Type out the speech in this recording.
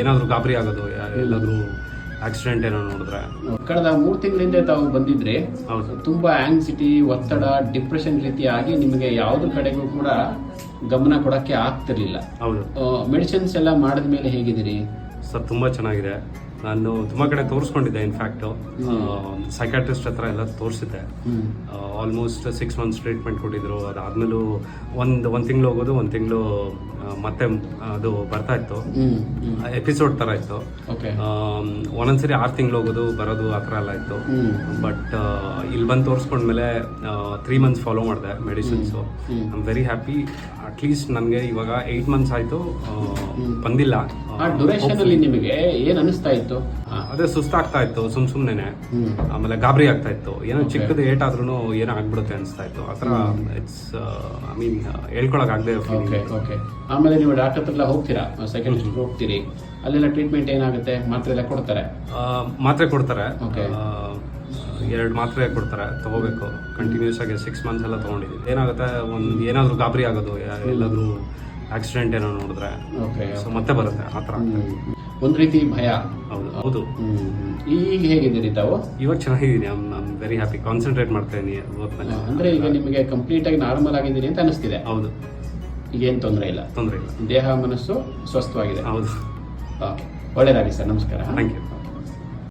ಏನಾದರೂ ಗಾಬರಿ ಆಗೋದು ಎಲ್ಲಾದರೂ ಆಕ್ಸಿಡೆಂಟ್ ಏನೋ ನೋಡಿದ್ರೆ. ಕಳೆದ ಮೂರು ತಿಂಗಳಿಂದ ತಾವು ಬಂದಿದ್ರೆ ತುಂಬಾ ಆಂಗ್ಸಿಟಿ ಒತ್ತಡ ಡಿಪ್ರೆಷನ್ ರೀತಿಯಾಗಿ ನಿಮಗೆ ಯಾವುದ್ರ ಕಡೆಗೂ ಕೂಡ ಗಮನ ಕೊಡಕ್ಕೆ ಆಗ್ತಿರ್ಲಿಲ್ಲ. ಹೌದು. ಮೆಡಿಸಿನ್ಸ್ ಎಲ್ಲ ಮಾಡಿದ ಮೇಲೆ ಹೇಗಿದ್ದೀರಿ? ಸರ್ ತುಂಬಾ ಚೆನ್ನಾಗಿದೆ. ನಾನು ತುಂಬ ಕಡೆ ತೋರಿಸ್ಕೊಂಡಿದ್ದೆ ಇನ್ಫ್ಯಾಕ್ಟು ಸೈಕಾಟ್ರಿಸ್ಟ್ ಹತ್ರ ಎಲ್ಲ ತೋರಿಸಿದ್ದೆ. ಆಲ್ಮೋಸ್ಟ್ ಸಿಕ್ಸ್ ಮಂತ್ಸ್ ಟ್ರೀಟ್ಮೆಂಟ್ ಕೊಟ್ಟಿದ್ರು. ಅದಾದ್ಮೇಲೂ ಒಂದು ಒಂದು ತಿಂಗಳು ಹೋಗೋದು ಒಂದು ತಿಂಗಳು ಮತ್ತೆ ಅದು ಬರ್ತಾ ಇತ್ತು. ಎಪಿಸೋಡ್ ಥರ ಇತ್ತು. ಒಂದೊಂದ್ಸರಿ ಆರು ತಿಂಗಳು ಹೋಗೋದು ಬರೋದು ಆ ಥರ ಎಲ್ಲ ಇತ್ತು. ಬಟ್ ಇಲ್ಲಿ ಬಂದು ತೋರಿಸ್ಕೊಂಡ್ಮೇಲೆ ತ್ರೀ ಮಂತ್ಸ್ ಫಾಲೋ ಮಾಡಿದೆ medicines I am very happy at least ನನಗೆ ಇವಾಗ ಏಯ್ಟ್ ಮಂತ್ಸ್ ಆಯಿತು ಬಂದಿಲ್ಲ. ಆ ಡ್ಯೂರೇಷನ್ ಅಲ್ಲಿ ನಿಮಗೆ ಏನ್ ಅನಿಸ್ತಾ ಇತ್ತು? ಅದೇ ಸುಸ್ತಾಗ್ತಾ ಇತ್ತು ಸುಮ್ ಸುಮ್ಮನೆ ಆಮೇಲೆ ಗಾಬರಿ ಆಗ್ತಾ ಇತ್ತು. ಏನೋ ಚಿಕ್ಕದು ಏಟ್ ಆದ್ರೂ ಏನೋ ಆಗ್ಬಿಡುತ್ತೆ ಅನಿಸ್ತಾ ಇತ್ತು. ಆ ಥರ ಇಟ್ಸ್ ಐ ಮೀನ್ ಹೇಳ್ಕೊಳಕ್ ಆಗದೆ ಓಕೆ ಓಕೆ ಆಮೇಲೆ ನೀವು ಡಾಕ್ಟರ್ ಹತ್ರ ಹೋಗ್ತೀರಾ? ಸೆಕೆಂಡ್ ಹೋಗ್ತೀರಿ. ಅಲ್ಲೆಲ್ಲ ಟ್ರೀಟ್ಮೆಂಟ್ ಏನಾಗುತ್ತೆ? ಮಾತ್ರೆ ಎಲ್ಲ ಕೊಡ್ತಾರೆ? ಮಾತ್ರೆ ಕೊಡ್ತಾರೆ. Okay. ಎರಡು ಮಾತ್ರೆ ಕೊಡ್ತಾರೆ ತಗೋಬೇಕು. ಕಂಟಿನ್ಯೂಸ್ ಆಗಿ ಸಿಕ್ಸ್ ಮಂತ್ಸ್ ಎಲ್ಲ ತೊಗೊಂಡಿದ್ದೀವಿ ಏನಾಗುತ್ತೆ ಒಂದು ಏನಾದರೂ ಗಾಬರಿ ಆಗೋದು ಎಲ್ಲಾದರೂ ಆಕ್ಸಿಡೆಂಟ್ ಏನೋ ನೋಡಿದ್ರೆ ಓಕೆ ಸೊ ಮತ್ತೆ ಬರುತ್ತೆ ಆ ಥರ ಒಂದು ರೀತಿ ಭಯ. ಹೌದು ಹೌದು. ಈಗ ಹೇಗಿದ್ದೀರಿ ತಾವು? ಇವಾಗ ಚೆನ್ನಾಗಿದ್ದೀನಿ ನಾನು ವೆರಿ ಹ್ಯಾಪಿ ಕಾನ್ಸಂಟ್ರೇಟ್ ಮಾಡ್ತಾ ಇದ್ದೀನಿ ವರ್ಕ್ ಅಂದರೆ ಈಗ ನಿಮಗೆ ಕಂಪ್ಲೀಟ್ ಆಗಿ ನಾರ್ಮಲ್ ಆಗಿದ್ದೀರಿ ಅಂತ ಅನಿಸ್ತಿದೆ. ಹೌದು. ಈಗ ಏನ್ ತೊಂದರೆ ಇಲ್ಲ? ತೊಂದರೆ ಇಲ್ಲ. ದೇಹ ಮನಸ್ಸು ಸ್ವಸ್ಥವಾಗಿದೆ. ಹೌದು. ಓಕೆ. ಒಳ್ಳೇದಾಗಿ ಸರ್ ನಮಸ್ಕಾರ. Thank you